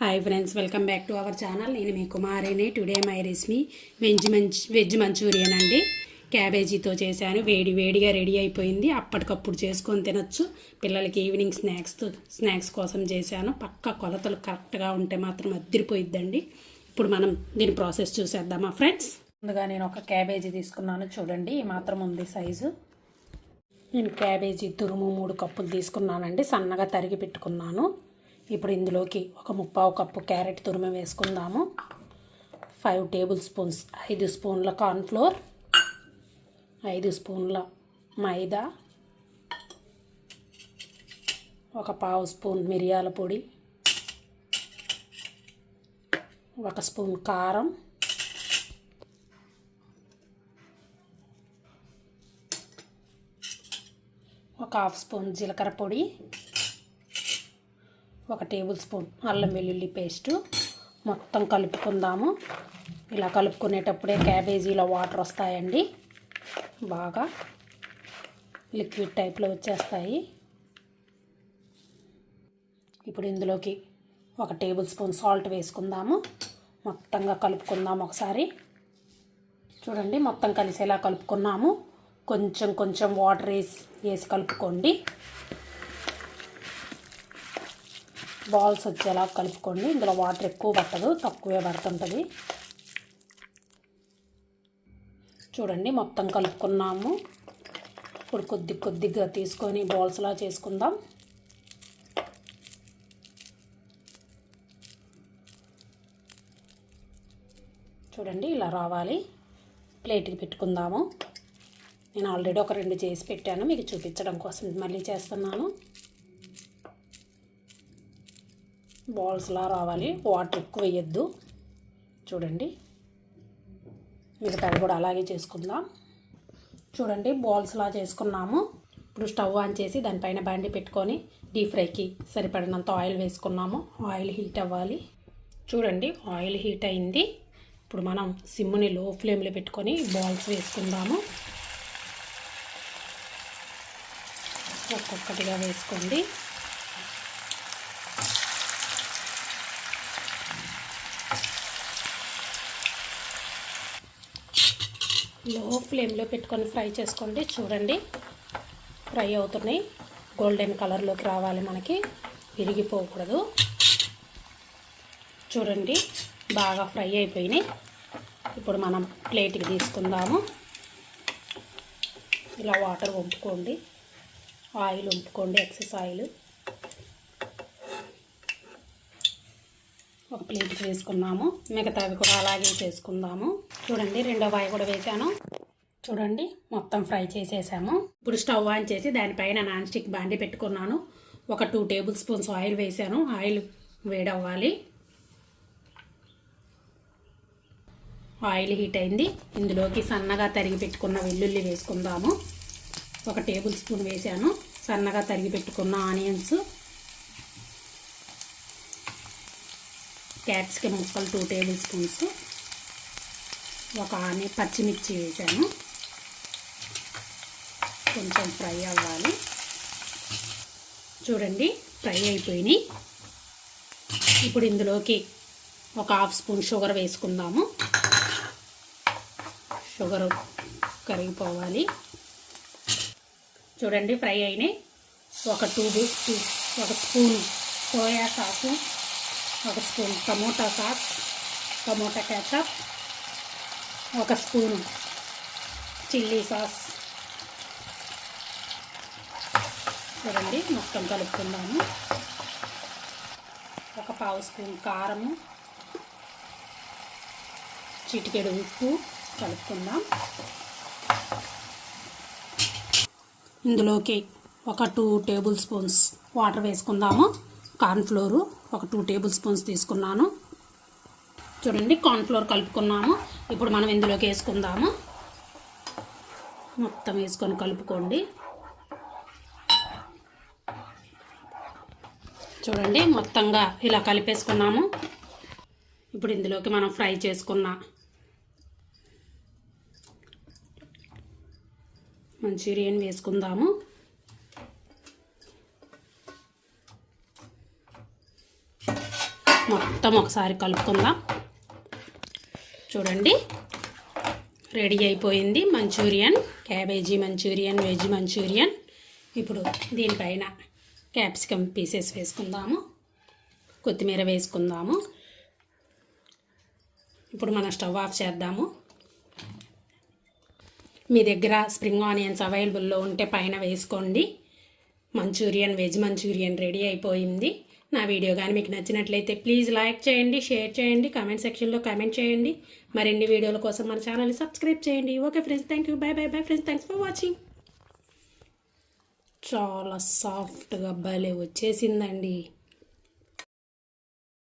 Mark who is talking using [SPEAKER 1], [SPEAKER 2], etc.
[SPEAKER 1] Hi friends welcome back to our channel నేను మీ కుమారిని. Today my recipe veg munch veg Manchurian అండి. క్యాబేజీతో చేశాను. వేడి వేడిగా రెడీ అయిపోయింది. అప్పటికప్పుడు చేసుకొని తినొచ్చు. పిల్లలకి ఈవినింగ్ స్నాక్స్తో స్నాక్స్ కోసం చేశాను. పక్క కొలతలు కరెక్ట్గా ఉంటే మాత్రం అద్దరిపోయిద్దండి. ఇప్పుడు మనం దీని ప్రాసెస్ చూసేద్దామా ఫ్రెండ్స్ ముందుగా నేను ఒక క్యాబేజీ తీసుకున్నాను. చూడండి ఈ మాత్రం ఉంది సైజు నేను క్యాబేజీ తురుము మూడు కప్పులు తీసుకున్నానండి. సన్నగా తరిగి పెట్టుకున్నాను. ఇప్పుడు ఇందులోకి ఒక ముప్పావు కప్పు క్యారెట్ తురుమ వేసుకుందాము. ఫైవ్ టేబుల్ స్పూన్స్ ఐదు స్పూన్ల కార్న్ఫ్లోర్ ఐదు స్పూన్ల మైదా ఒక పావు స్పూన్ మిరియాల పొడి ఒక స్పూన్ కారం ఒక హాఫ్ స్పూన్ జీలకర్ర పొడి ఒక టేబుల్ స్పూన్ అల్లం వెల్లుల్లి పేస్టు. మొత్తం కలుపుకుందాము. ఇలా కలుపుకునేటప్పుడే క్యాబేజీలో వాటర్ వస్తాయండి. బాగా లిక్విడ్ టైప్లో వచ్చేస్తాయి. ఇప్పుడు ఇందులోకి ఒక టేబుల్ స్పూన్ సాల్ట్ వేసుకుందాము. మొత్తంగా కలుపుకుందాము ఒకసారి. చూడండి మొత్తం కలిసేలా కలుపుకున్నాము. కొంచెం కొంచెం వాటర్ వేసి వేసి కలుపుకోండి. బాల్స్ వచ్చేలా కలుపుకోండి. ఇందులో వాటర్ ఎక్కువ పట్టదు తక్కువే పడుతుంటుంది. చూడండి మొత్తం కలుపుకున్నాము. ఇప్పుడు కొద్ది కొద్దిగా తీసుకొని బాల్స్లా చేసుకుందాం. చూడండి ఇలా రావాలి. ప్లేట్కి పెట్టుకుందాము. నేను ఆల్రెడీ ఒక రెండు చేసి పెట్టాను మీకు చూపించడం కోసం మళ్ళీ చేస్తున్నాను. బాల్స్లా రావాలి. వాటర్ ఎక్కువ వేయద్దు. చూడండి. మిగతాది కూడా అలాగే చేసుకుందాం. చూడండి బాల్స్లా చేసుకున్నాము. ఇప్పుడు స్టవ్ ఆన్ చేసి దానిపైన బండి పెట్టుకొని డీప్ ఫ్రైకి సరిపడినంత ఆయిల్ వేసుకున్నాము. ఆయిల్ హీట్ అవ్వాలి. చూడండి ఆయిల్ హీట్ అయింది. ఇప్పుడు మనం సిమ్ని లో ఫ్లేమ్లో పెట్టుకొని బాల్స్ వేసుకుందాము. ఒక్కొక్కటిగా వేసుకోండి. లో ఫ్లేమ్లో పెట్టుకొని ఫ్రై చేసుకోండి. చూడండి. ఫ్రై అవుతున్నాయి. గోల్డెన్ కలర్లోకి రావాలి మనకి. విరిగిపోకూడదు. చూడండి. బాగా ఫ్రై అయిపోయినాయి. ఇప్పుడు మనం ప్లేట్కి తీసుకుందాము. ఇలా వాటర్ వంపుకోండి ఆయిల్ వంపుకోండి ఎక్సెస్ ఆయిల్. ఒక ప్లేట్కి వేసుకున్నాము మిగతావి కూడా అలాగే చేసుకుందాము. చూడండి రెండో వాయి కూడా వేసాను చూడండి మొత్తం ఫ్రై చేసేసాము. ఇప్పుడు స్టవ్ ఆన్ చేసి దానిపైన నాన్ స్టిక్ బాండి పెట్టుకున్నాను. ఒక టూ టేబుల్ స్పూన్స్ ఆయిల్ వేసాను ఆయిల్ వేడవ్వాలి. ఆయిల్ హీట్ అయింది. ఇందులోకి సన్నగా తరిగి పెట్టుకున్న వెల్లుల్లి వేసుకుందాము. ఒక టేబుల్ స్పూన్ వేసాను సన్నగా తరిగి పెట్టుకున్న ఆనియన్స్ క్యాప్సికమ్ ముక్కలు టూ టేబుల్ స్పూన్స్ ఒక ఆని పచ్చిమిర్చి వేసాను. కొంచెం ఫ్రై అవ్వాలి. చూడండి ఫ్రై అయిపోయినాయి. ఇప్పుడు ఇందులోకి ఒక హాఫ్ స్పూన్ షుగర్ వేసుకుందాము. షుగర్ కరిగిపోవాలి. చూడండి ఫ్రై అయినాయి. ఒక టూ టూ ఒక స్పూన్ సోయా సాసు ఒక spoon tomato sauce tomato ketchup ఒక స్పూన్ చిల్లీ సాస్. చూడండి మొత్తం కలుపుకుందాము. ఒక పావు స్పూన్ కారము చిటికెడు ఉప్పు కలుపుకుందాం. ఇందులోకి ఒక టూ టేబుల్ స్పూన్స్ వాటర్ వేసుకుందాము కార్న్ఫ్లోరు ఒక టూ టేబుల్ స్పూన్స్ తీసుకున్నాను. చూడండి కార్న్ఫ్లోర్ కలుపుకున్నాము. ఇప్పుడు మనం ఇందులోకి వేసుకుందాము. మొత్తం వేసుకొని కలుపుకోండి. చూడండి మొత్తంగా ఇలా కలిపేసుకున్నాము. ఇప్పుడు ఇందులోకి మనం ఫ్రై చేసుకున్న మంచూరియన్ వేసుకుందాము. మొత్తం ఒకసారి కలుపుకుందాం. చూడండి. రెడీ అయిపోయింది Manchurian cabbage Manchurian veg Manchurian. ఇప్పుడు దీనిపైన క్యాప్సికమ్ పీసెస్ వేసుకుందాము. కొత్తిమీర వేసుకుందాము. ఇప్పుడు మనం స్టవ్ ఆఫ్ చేద్దాము. మీ దగ్గర స్ప్రింగ్ ఆనియన్స్ అవైలబుల్లో ఉంటే పైన వేసుకోండి. మంచూరియన్ వెజ్ మంచూరియన్ రెడీ అయిపోయింది. నా వీడియో కానీ మీకు నచ్చినట్లయితే ప్లీజ్ లైక్ చేయండి షేర్ చేయండి కామెంట్ సెక్షన్లో కామెంట్ చేయండి. మరిన్ని వీడియోల కోసం మన ఛానల్ని సబ్స్క్రైబ్ చేయండి. Okay friends thank you bye bye bye friends thanks for watching. చాలా సాఫ్ట్గా భలే వచ్చేసిందండి.